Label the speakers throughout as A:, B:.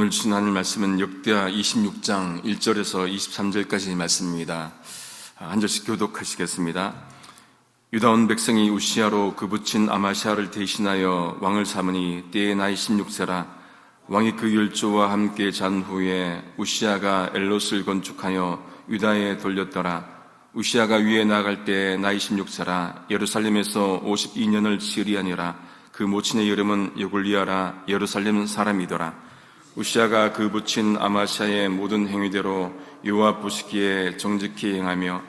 A: 오늘 주신 하늘 말씀은 역대하 26장 1절에서 23절까지 말씀입니다. 아, 한 절씩 교독하시겠습니다. 유다 온 백성이 우시아로 그 붙인 아마시아를 대신하여 왕을 삼으니 때에 나이 16세라. 왕이 그 열조와 함께 잔 후에 우시아가 엘롯을 건축하여 유다에 돌렸더라. 우시아가 위에 나아갈 때 나이 16세라. 예루살렘에서 52년을 치리하니라. 그 모친의 이름은 여굴리아라. 예루살렘 사람이더라 우시아가 그 붙인 아마시아의 모든 행위대로 요압 보시기에 정직히 행하며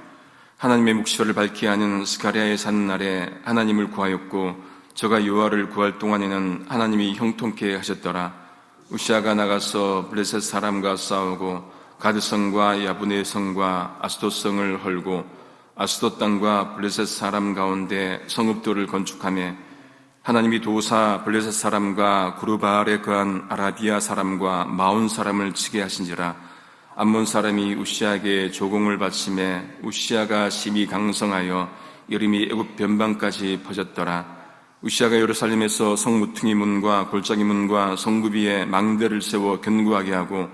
A: 하나님의 묵시를 밝히 하는 스가리아에 사는 날에 하나님을 구하였고 저가 요아를 구할 동안에는 하나님이 형통케 하셨더라. 우시아가 나가서 블레셋 사람과 싸우고 가드성과 야브네 성과 아스돗 성을 헐고 아스돗 땅과 블레셋 사람 가운데 성읍도를 건축하며 하나님이 도사 블레셋 사람과 구르바알에 거한 아라비아 사람과 마온 사람을 치게 하신지라 암몬 사람이 우시아에게 조공을 바침에 우시아가 심히 강성하여 이름이 애굽 변방까지 퍼졌더라. 우시아가 예루살렘에서 성무퉁이 문과 골짜기 문과 성구비에 망대를 세워 견고하게 하고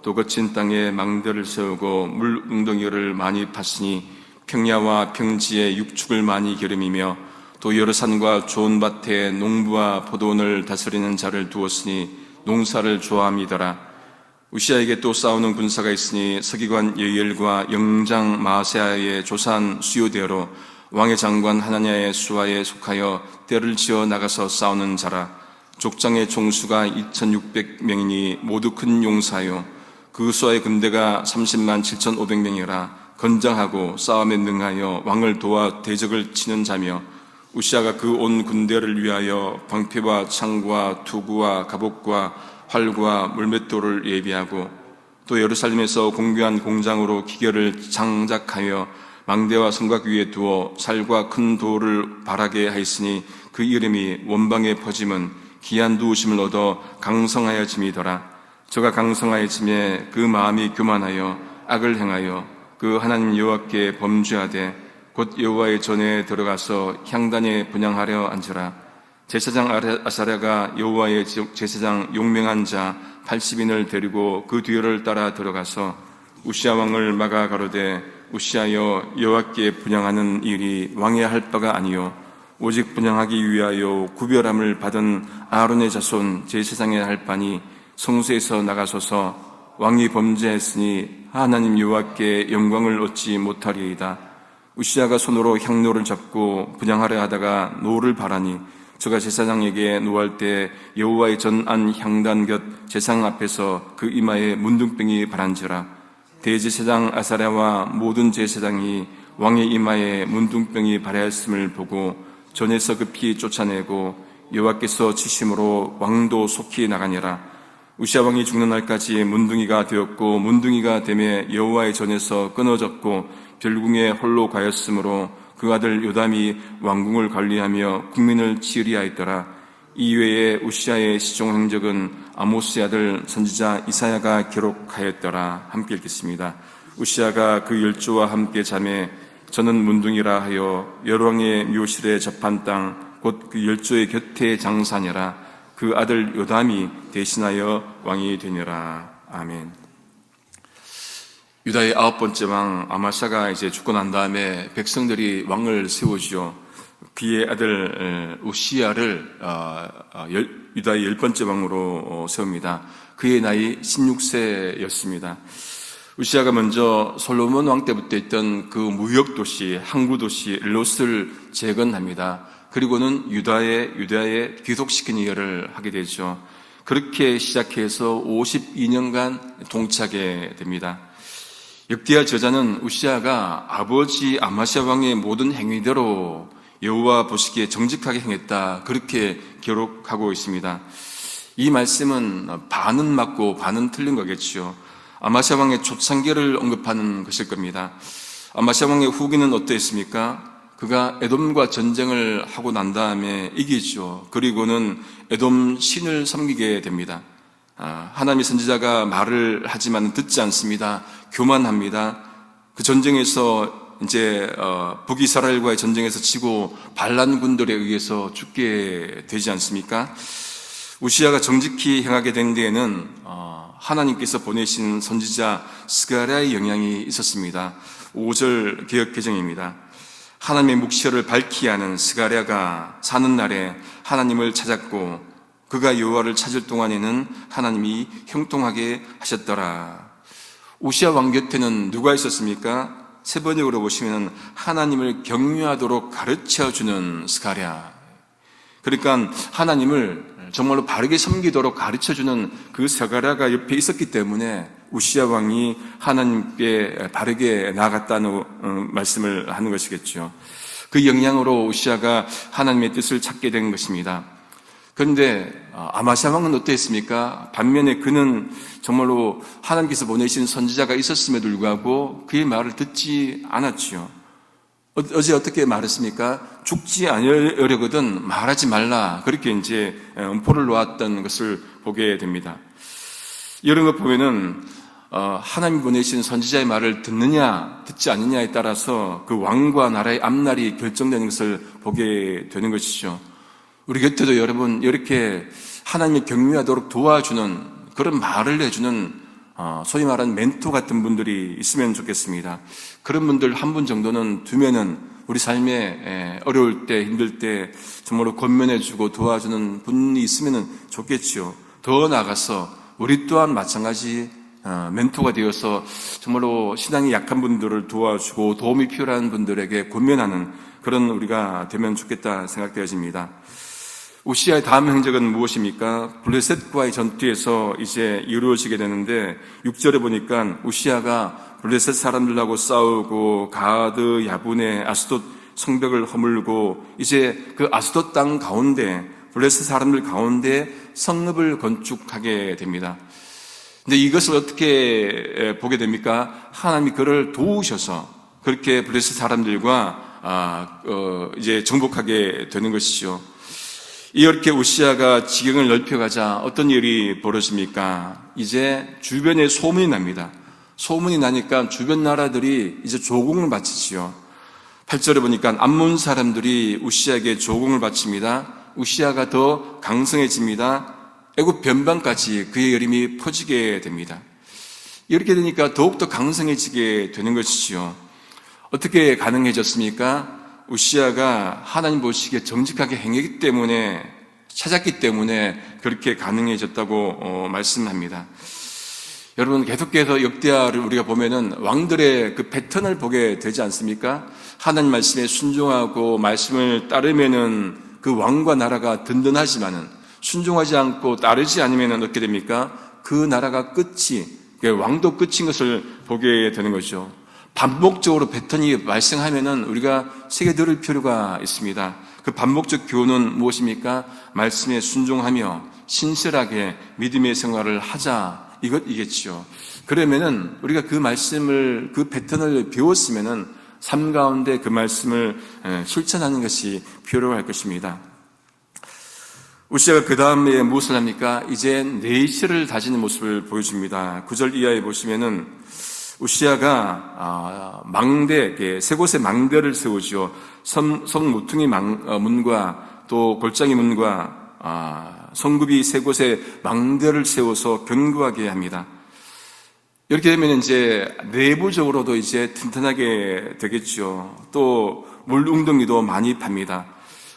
A: 또 거친 땅에 망대를 세우고 물 웅덩이를 많이 팠으니 평야와 평지에 육축을 많이 기름이며 또 여러 산과 좋은 밭에 농부와 포도원을 다스리는 자를 두었으니 농사를 좋아함이더라. 우시아에게 또 싸우는 군사가 있으니 서기관 예엘과 영장 마세아의 조산 수요대로 왕의 장관 하나냐의 수하에 속하여 때를 지어 나가서 싸우는 자라. 족장의 종수가 2,600명이니 모두 큰 용사요. 그 수하의 군대가 30만 7,500명이라 건장하고 싸움에 능하여 왕을 도와 대적을 치는 자며 우시아가 그 온 군대를 위하여 방패와 창과 투구와 갑옷과 활과 물맷돌을 예비하고 또 예루살렘에서 공개한 공장으로 기계를 장작하여 망대와 성곽 위에 두어 살과 큰 돌을 바라게 하였으니 그 이름이 원방에 퍼짐은 기한 두우심을 얻어 강성하여 짐이더라. 저가 강성하여 짐에 그 마음이 교만하여 악을 행하여 그 하나님 여호와께 범죄하되 곧 여호와의 전에 들어가서 향단에 분양하려 앉으라. 제사장 아사랴가 여호와의 제사장 용맹한 자 80인을 데리고 그 뒤를 따라 들어가서 우시아 왕을 막아 가로되 우시아여 여호와께 분양하는 일이 왕의 할 바가 아니요 오직 분양하기 위하여 구별함을 받은 아론의 자손 제사장의 할 바니 성수에서 나가소서 왕이 범죄했으니 하나님 여호와께 영광을 얻지 못하리이다. 우시아가 손으로 향로를 잡고 분양하려 하다가 노를 바라니 저가 제사장에게 노할 때 여호와의 전안 향단 곁 제상 앞에서 그 이마에 문둥병이 바란지라 대제사장 아사랴와 모든 제사장이 왕의 이마에 문둥병이 발하였음을 보고 전에서 급히 쫓아내고 여호와께서 치심으로 왕도 속히 나가니라. 우시아 왕이 죽는 날까지 문둥이가 되었고 문둥이가 되매 여호와의 전에서 끊어졌고 별궁에 홀로 가였으므로 그 아들 요담이 왕궁을 관리하며 국민을 치리하였더라. 이외에 우시아의 시종 행적은 아모스의 아들 선지자 이사야가 기록하였더라. 함께 읽겠습니다. 우시아가 그 열조와 함께 잠에 저는 문둥이라 하여 여왕의 묘실에 접한 땅 곧 그 열조의 곁에 장사니라 그 아들 요담이 대신하여 왕이 되니라. 아멘. 유다의 아홉 번째 왕 아마샤가 이제 죽고 난 다음에 백성들이 왕을 세우죠. 그의 아들 우시아를 어, 어, 유다의 열 번째 왕으로 어, 세웁니다. 그의 나이 16세였습니다. 우시아가 먼저 솔로몬 왕 때부터 있던 그 무역 도시, 항구 도시 엘롯을 재건합니다. 그리고는 유다의 유다의 귀속시키는 일을 하게 되죠. 그렇게 시작해서 52년간 동착하게 됩니다. 역대하 저자는 우시아가 아버지 아마시아 왕의 모든 행위대로 여호와 보시기에 정직하게 행했다 그렇게 기록하고 있습니다. 이 말씀은 반은 맞고 반은 틀린 거겠지요. 아마시아 왕의 초창기를 언급하는 것일 겁니다. 아마시아 왕의 후기는 어떠했습니까? 그가 에돔과 전쟁을 하고 난 다음에 이기죠. 그리고는 에돔 신을 섬기게 됩니다. 아, 하나님의 선지자가 말을 하지만 듣지 않습니다. 교만합니다. 그 전쟁에서 이제 어, 북이스라엘과의 전쟁에서 치고 반란 군들에 의해서 죽게 되지 않습니까? 우시아가 정직히 행하게 된 데에는 어, 하나님께서 보내신 선지자 스가랴의 영향이 있었습니다. 5절 개혁 개정입니다. 하나님의 묵시를 밝히 하는 스가랴가 사는 날에 하나님을 찾았고 그가 여호와를 찾을 동안에는 하나님이 형통하게 하셨더라. 우시아 왕 곁에는 누가 있었습니까? 세 번역으로 보시면 하나님을 경유하도록 가르쳐 주는 스가랴. 그러니까 하나님을 정말로 바르게 섬기도록 가르쳐 주는 그 스가랴가 옆에 있었기 때문에 우시아 왕이 하나님께 바르게 나아갔다는 어, 말씀을 하는 것이겠죠. 그 영향으로 우시아가 하나님의 뜻을 찾게 된 것입니다. 그런데 어, 아마샤 왕은 어땠습니까? 반면에 그는 정말로 하나님께서 보내신 선지자가 있었음에도 불구하고 그의 말을 듣지 않았지요. 어- 어제 어떻게 말했습니까? 죽지 않으려거든 말하지 말라. 그렇게 이제 음포를 놓았던 것을 보게 됩니다. 이런 것 보면은 어, 하나님 보내신 선지자의 말을 듣느냐 듣지 않느냐에 따라서 그 왕과 나라의 앞날이 결정되는 것을 보게 되는 것이죠. 우리 곁에도 여러분 이렇게 하나님의 경유하도록 도와주는 그런 말을 해주는 어, 소위 말하는 멘토 같은 분들이 있으면 좋겠습니다. 그런 분들 한 분 정도는 두면은 우리 삶에 에, 어려울 때 힘들 때 정말로 권면해주고 도와주는 분이 있으면 좋겠지요. 더 나아가서 우리 또한 마찬가지 어, 멘토가 되어서 정말로 신앙이 약한 분들을 도와주고 도움이 필요한 분들에게 권면하는 그런 우리가 되면 좋겠다 생각되어집니다. 우시아의 다음 행적은 무엇입니까? 블레셋과의 전투에서 이제 이루어지게 되는데 6절에 보니까 우시아가 블레셋 사람들하고 싸우고 가드, 야분의 아스돗 성벽을 허물고 이제 그 아스돗 땅 가운데 블레셋 사람들 가운데 성읍을 건축하게 됩니다. 근데 이것을 어떻게 보게 됩니까? 하나님이 그를 도우셔서 그렇게 블레셋 사람들과 아, 어, 이제 정복하게 되는 것이죠. 이렇게 우시아가 지경을 넓혀가자 어떤 일이 벌어집니까? 이제 주변에 소문이 납니다. 소문이 나니까 주변 나라들이 이제 조공을 바치지요. 8절에 보니까 암몬 사람들이 우시아에게 조공을 바칩니다. 우시아가 더 강성해집니다. 애굽 변방까지 그의 여림이 퍼지게 됩니다. 이렇게 되니까 더욱더 강성해지게 되는 것이지요. 어떻게 가능해졌습니까? 우시아가 하나님 보시기에 정직하게 행했기 때문에 찾았기 때문에 그렇게 가능해졌다고 어, 말씀합니다. 여러분 계속해서 역대하를 우리가 보면은 왕들의 그 패턴을 보게 되지 않습니까? 하나님 말씀에 순종하고 말씀을 따르면은 그 왕과 나라가 든든하지만은 순종하지 않고 따르지 않으면은 어떻게 됩니까? 그 나라가 끝이 그 왕도 끝인 것을 보게 되는 거죠. 반복적으로 패턴이 발생하면은 우리가 새겨 들을 필요가 있습니다. 그 반복적 교훈은 무엇입니까? 말씀에 순종하며 신실하게 믿음의 생활을 하자. 이것이겠지요. 그러면은 우리가 그 말씀을, 그 패턴을 배웠으면은 삶 가운데 그 말씀을 실천하는 것이 필요할 것입니다. 우시아가 그 다음에 무엇을 합니까? 이제 내실을 다지는 모습을 보여줍니다. 9절 이하에 보시면은 우시아가 아, 망대, 세 곳에 망대를 세우지요. 성, 성 모퉁이 망, 어, 문과 또 골짜기 문과 아, 성굽이 세 곳에 망대를 세워서 견고하게 합니다. 이렇게 되면 이제 내부적으로도 이제 튼튼하게 되겠죠. 또 물웅덩이도 많이 팝니다.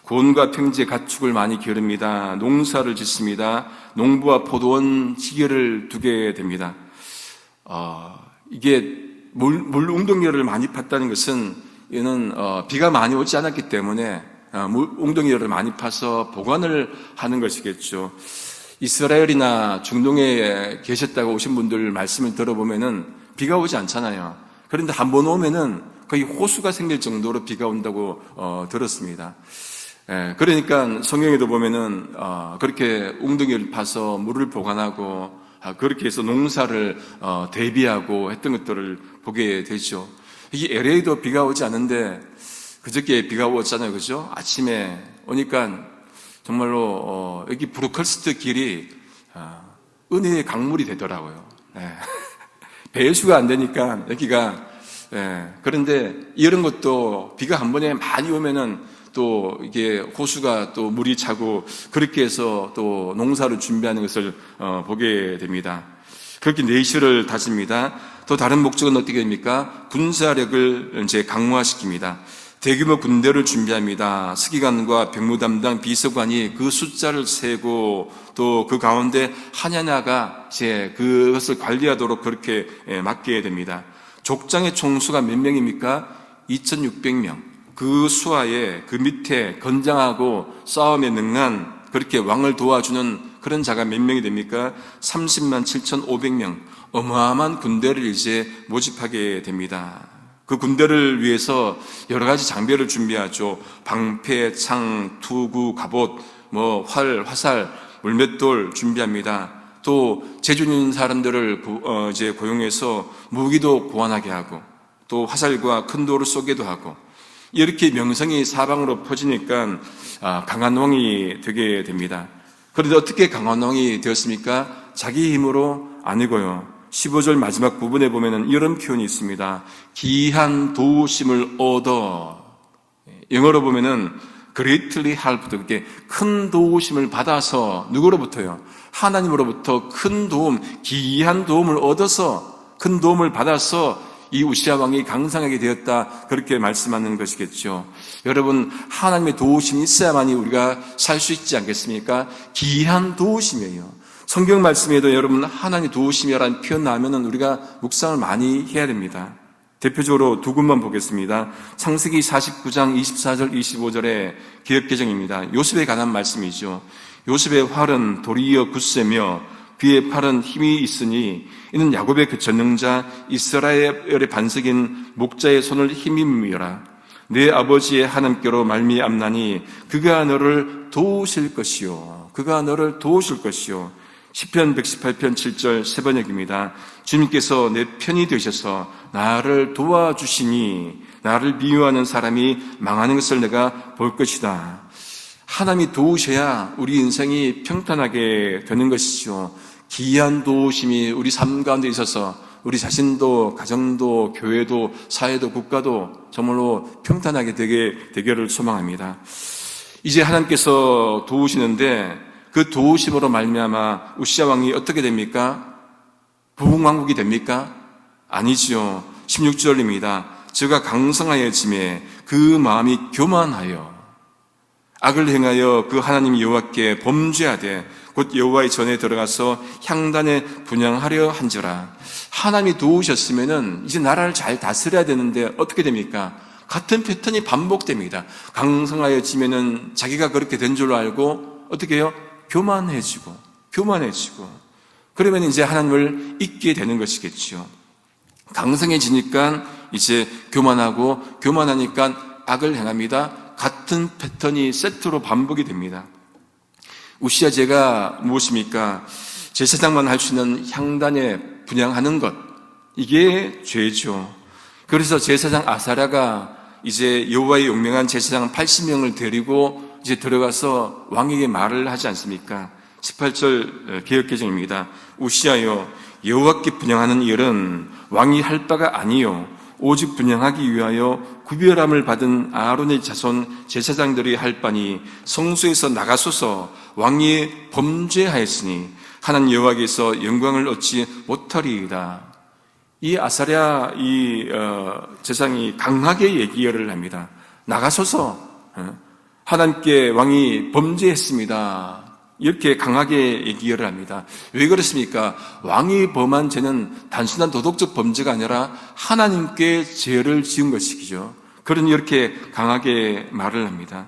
A: 곤과 평지에 가축을 많이 기릅니다. 농사를 짓습니다. 농부와 포도원 지게를 두게 됩니다. 어, 이게 물, 물 웅덩이를 많이 팠다는 것은 이는 어, 비가 많이 오지 않았기 때문에 어, 물 웅덩이를 많이 파서 보관을 하는 것이겠죠. 이스라엘이나 중동에 계셨다고 오신 분들 말씀을 들어보면은 비가 오지 않잖아요. 그런데 한 번 오면은 거의 호수가 생길 정도로 비가 온다고 어, 들었습니다. 예, 그러니까 성경에도 보면은 어, 그렇게 웅덩이를 파서 물을 보관하고 아, 그렇게 해서 농사를 어, 대비하고 했던 것들을 보게 되죠. 이게 LA도 비가 오지 않는데 그저께 비가 오잖아요, 그죠? 아침에 오니까 정말로 어, 여기 브루클스트 길이 어, 은혜의 강물이 되더라고요. 예. 배수가 안 되니까 여기가 예. 그런데 이런 것도 비가 한 번에 많이 오면은 또 이게 호수가 또 물이 차고 그렇게 해서 또 농사를 준비하는 것을 어, 보게 됩니다. 그렇게 내실을 다집니다. 또 다른 목적은 어떻게 됩니까? 군사력을 이제 강화시킵니다. 대규모 군대를 준비합니다. 스기관과 병무 담당 비서관이 그 숫자를 세고 또 그 가운데 하냐냐가 이제 그것을 관리하도록 그렇게 예, 맡게 됩니다. 족장의 총수가 몇 명입니까? 2,600명. 그 수하에 그 밑에 건장하고 싸움에 능한 그렇게 왕을 도와주는 그런 자가 몇 명이 됩니까? 30만 7,500명. 어마어마한 군대를 이제 모집하게 됩니다. 그 군대를 위해서 여러 가지 장비를 준비하죠. 방패, 창, 투구, 갑옷, 뭐 활, 화살, 물맷돌 준비합니다. 또 제주인 사람들을 구- 어, 이제 고용해서 무기도 고안하게 하고 또 화살과 큰 돌을 쏘게도 하고 이렇게 명성이 사방으로 퍼지니까 아, 강한 왕이 되게 됩니다. 그런데 어떻게 강한 왕이 되었습니까? 자기 힘으로 아니고요. 15절 마지막 부분에 보면은 이런 표현이 있습니다. 기한 도우심을 얻어. 영어로 보면은 greatly helped. 그렇게 큰 도우심을 받아서 누구로부터요? 하나님으로부터 큰 도움, 기이한 도움을 얻어서 큰 도움을 받아서 이 우시아 왕이 강성하게 되었다. 그렇게 말씀하는 것이겠죠. 여러분, 하나님의 도우심이 있어야만이 우리가 살 수 있지 않겠습니까? 기이한 도우심이에요. 성경 말씀에도 여러분 하나님 도우심이라는 표현 나오면은 우리가 묵상을 많이 해야 됩니다. 대표적으로 두 군만 보겠습니다. 창세기 49장 24절 25절의 기억 개정입니다. 요셉에 관한 말씀이죠. 요셉의 활은 도리어 굳세며 그의 팔은 힘이 있으니 이는 야곱의 그 전능자 이스라엘의 반석인 목자의 손을 힘입니라. 내 아버지의 하나님께로 말미암나니 그가 너를 도우실 것이요. 그가 너를 도우실 것이요. 시편 118편 7절 세 번역입니다. 주님께서 내 편이 되셔서 나를 도와주시니 나를 미워하는 사람이 망하는 것을 내가 볼 것이다. 하나님이 도우셔야 우리 인생이 평탄하게 되는 것이죠. 기이한 도우심이 우리 삶 가운데 있어서 우리 자신도 가정도 교회도 사회도 국가도 정말로 평탄하게 되게 되기를 소망합니다. 이제 하나님께서 도우시는데 그 도우심으로 말미암아 우시아 왕이 어떻게 됩니까? 부흥 왕국이 됩니까? 아니지요. 16절입니다. 저가 강성하여 짐에 그 마음이 교만하여 악을 행하여 그 하나님 여호와께 범죄하되 곧 여호와의 전에 들어가서 향단에 분양하려 한지라 하나님이 도우셨으면은 이제 나라를 잘 다스려야 되는데 어떻게 됩니까? 같은 패턴이 반복됩니다. 강성하여지면은 자기가 그렇게 된 줄로 알고 어떻게 해요? 교만해지고 교만해지고 그러면 이제 하나님을 잊게 되는 것이겠지요. 강성해지니까 이제 교만하고 교만하니까 악을 행합니다. 같은 패턴이 세트로 반복이 됩니다. 우시아 제가 무엇입니까? 제사장만 할 수 있는 향단에 분양하는 것. 이게 죄죠. 그래서 제사장 아사랴가 이제 여호와의 용맹한 제사장 80명을 데리고 이제 들어가서 왕에게 말을 하지 않습니까? 18절 개혁개정입니다. 우시아여 여호와께 분양하는 일은 왕이 할 바가 아니요 오직 분양하기 위하여 구별함을 받은 아론의 자손 제사장들이 할 바니 성소에서 나가소서 왕이 범죄하였으니 하나님 여호와께서 영광을 얻지 못하리이다. 이 아사랴 이 어, 제사장이 강하게 얘기를 합니다. 나가소서 어, 하나님께 왕이 범죄했습니다. 이렇게 강하게 얘기를 합니다. 왜 그렇습니까? 왕이 범한 죄는 단순한 도덕적 범죄가 아니라 하나님께 죄를 지은 것이죠. 그러니 이렇게 강하게 말을 합니다.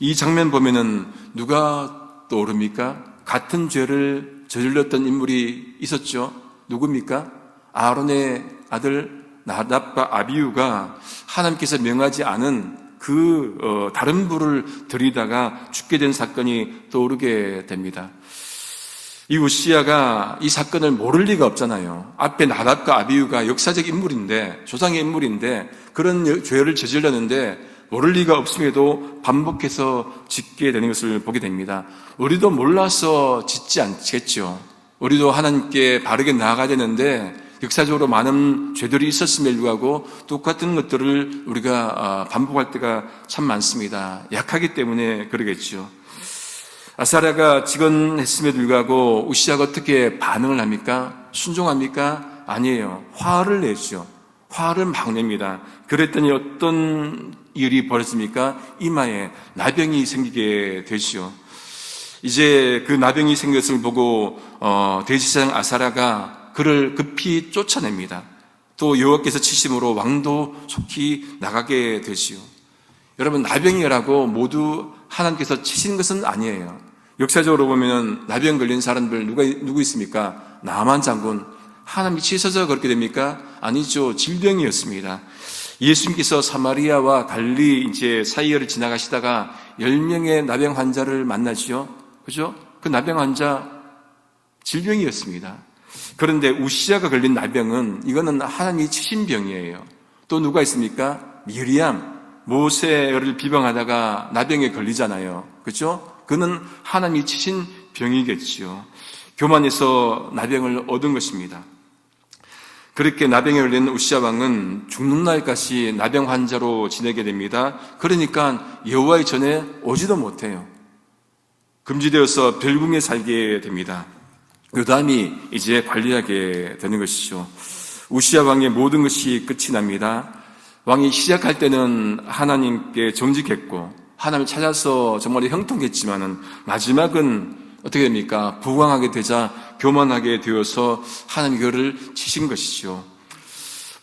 A: 이 장면 보면은 누가 떠오릅니까? 같은 죄를 저질렀던 인물이 있었죠. 누굽니까? 아론의 아들 나답과 아비우가 하나님께서 명하지 않은 그 어, 다른 불을 들이다가 죽게 된 사건이 떠오르게 됩니다. 이 우시아가 이 사건을 모를 리가 없잖아요. 앞에 나답과 아비우가 역사적 인물인데 조상의 인물인데 그런 죄를 저질렀는데 모를 리가 없음에도 반복해서 짓게 되는 것을 보게 됩니다. 우리도 몰라서 짓지 않겠죠. 우리도 하나님께 바르게 나아가야 되는데 역사적으로 많은 죄들이 있었음에도 불구하고 똑같은 것들을 우리가 반복할 때가 참 많습니다. 약하기 때문에 그러겠죠. 아사랴가 직언했음에도 불구하고 우시아가 어떻게 반응을 합니까? 순종합니까? 아니에요. 화를 내죠. 화를 막 냅니다. 그랬더니 어떤 일이 벌어집니까? 이마에 나병이 생기게 되지요. 이제 그 나병이 생긴 것을 보고 어, 대지사장 아사라가 그를 급히 쫓아냅니다. 또 여호와께서 치심으로 왕도 속히 나가게 되지요. 여러분 나병이라고 모두 하나님께서 치신 것은 아니에요. 역사적으로 보면 나병 걸린 사람들 누가 누구 있습니까? 나만 장군 하나님이 치셔서 그렇게 됩니까? 아니죠. 질병이었습니다. 예수님께서 사마리아와 갈리 이제 사이를 지나가시다가 10명의 나병 환자를 만나시죠. 그죠? 그 나병 환자 질병이었습니다. 그런데 우시아가 걸린 나병은 이거는 하나님이 치신 병이에요. 또 누가 있습니까? 미리암, 모세를 비방하다가 나병에 걸리잖아요. 그죠? 그는 하나님이 치신 병이겠지요. 교만에서 나병을 얻은 것입니다. 그렇게 나병에 걸린 우시아 왕은 죽는 날까지 나병 환자로 지내게 됩니다. 그러니까 여호와의 전에 오지도 못해요. 금지되어서 별궁에 살게 됩니다. 요담이 이제 관리하게 되는 것이죠. 우시아 왕의 모든 것이 끝이 납니다. 왕이 시작할 때는 하나님께 정직했고 하나님을 찾아서 정말 형통했지만은 마지막은 어떻게 됩니까? 부강하게 되자 교만하게 되어서 하나님 그를 치신 것이죠.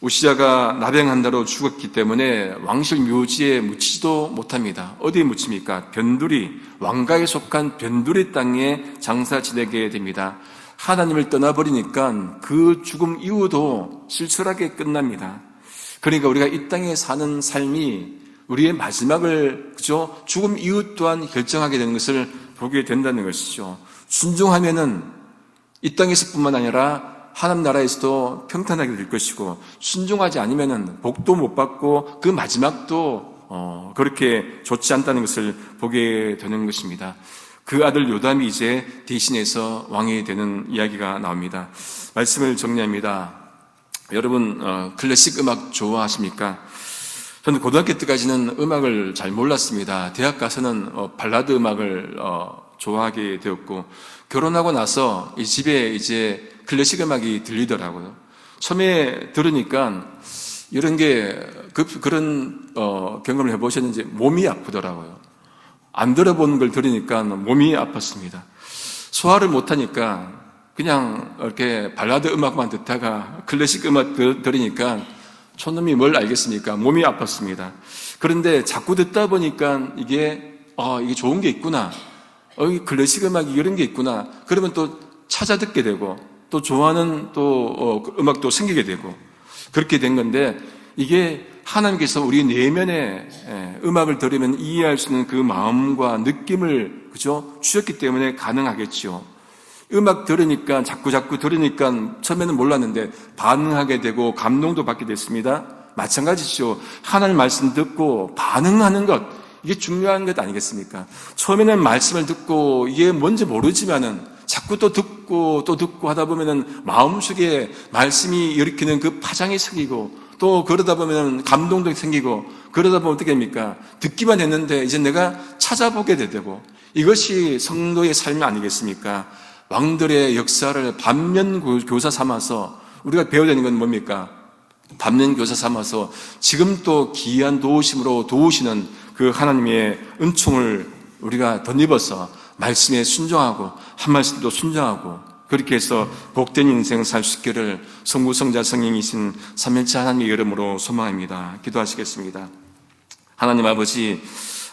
A: 우시아가 나병한다로 죽었기 때문에 왕실 묘지에 묻히지도 못합니다. 어디에 묻힙니까? 변두리, 왕가에 속한 변두리 땅에 장사 지내게 됩니다. 하나님을 떠나버리니까 그 죽음 이후도 실철하게 끝납니다. 그러니까 우리가 이 땅에 사는 삶이 우리의 마지막을 그죠 죽음 이후 또한 결정하게 되는 것을 보게 된다는 것이죠. 순종하면은 이 땅에서뿐만 아니라 하나님 나라에서도 평탄하게 될 것이고 순종하지 않으면은 복도 못 받고 그 마지막도 어, 그렇게 좋지 않다는 것을 보게 되는 것입니다. 그 아들 요담이 이제 대신해서 왕이 되는 이야기가 나옵니다. 말씀을 정리합니다. 여러분 어, 클래식 음악 좋아하십니까? 저는 고등학교 때까지는 음악을 잘 몰랐습니다. 대학 가서는 어, 발라드 음악을 어, 좋아하게 되었고 결혼하고 나서 이 집에 이제 클래식 음악이 들리더라고요. 처음에 들으니까 이런 게 그, 그런 어, 경험을 해보셨는지 몸이 아프더라고요. 안 들어본 걸 들으니까 몸이 아팠습니다. 소화를 못하니까 그냥 이렇게 발라드 음악만 듣다가 클래식 음악 들으니까 촌놈이 뭘 알겠습니까? 몸이 아팠습니다. 그런데 자꾸 듣다 보니까 이게, 어, 이게 좋은 게 있구나. 어, 이 클래식 음악이 이런 게 있구나. 그러면 또 찾아 듣게 되고, 또 좋아하는 또 어, 음악도 생기게 되고, 그렇게 된 건데, 이게 하나님께서 우리 내면에 예, 음악을 들으면 이해할 수 있는 그 마음과 느낌을, 그죠? 주셨기 때문에 가능하겠죠. 음악 들으니까 자꾸 자꾸 들으니까 처음에는 몰랐는데 반응하게 되고 감동도 받게 됐습니다. 마찬가지죠. 하나님 말씀 듣고 반응하는 것 이게 중요한 것 아니겠습니까? 처음에는 말씀을 듣고 이게 뭔지 모르지만은 자꾸 또 듣고 또 듣고 하다 보면은 마음속에 말씀이 일으키는 그 파장이 생기고 또 그러다 보면 감동도 생기고 그러다 보면 어떻게 됩니까? 듣기만 했는데 이제 내가 찾아보게 되고 이것이 성도의 삶이 아니겠습니까? 왕들의 역사를 반면 교사 삼아서 우리가 배워야 되는 건 뭡니까? 반면 교사 삼아서 지금 또 기이한 도우심으로 도우시는 그 하나님의 은총을 우리가 덧입어서 말씀에 순종하고 한 말씀도 순종하고 그렇게 해서 복된 인생 살수 있기를 성부 성자 성령이신 삼일체 하나님의 이름으로 소망합니다. 기도하시겠습니다. 하나님 아버지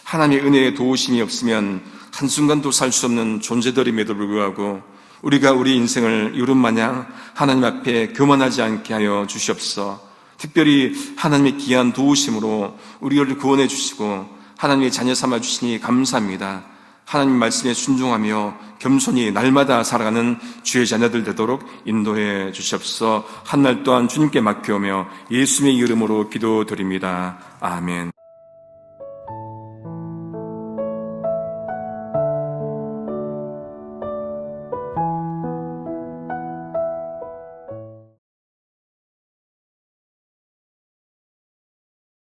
A: 하나님의 은혜의 도우심이 없으면 한순간도 살 수 없는 존재들임에도 불구하고 우리가 우리 인생을 이룬 마냥 하나님 앞에 교만하지 않게 하여 주시옵소서. 특별히 하나님의 귀한 도우심으로 우리를 구원해 주시고 하나님의 자녀 삼아 주시니 감사합니다. 하나님 말씀에 순종하며 겸손히 날마다 살아가는 주의 자녀들 되도록 인도해 주시옵소서. 한 날 또한 주님께 맡겨오며 예수님의 이름으로 기도드립니다. 아멘.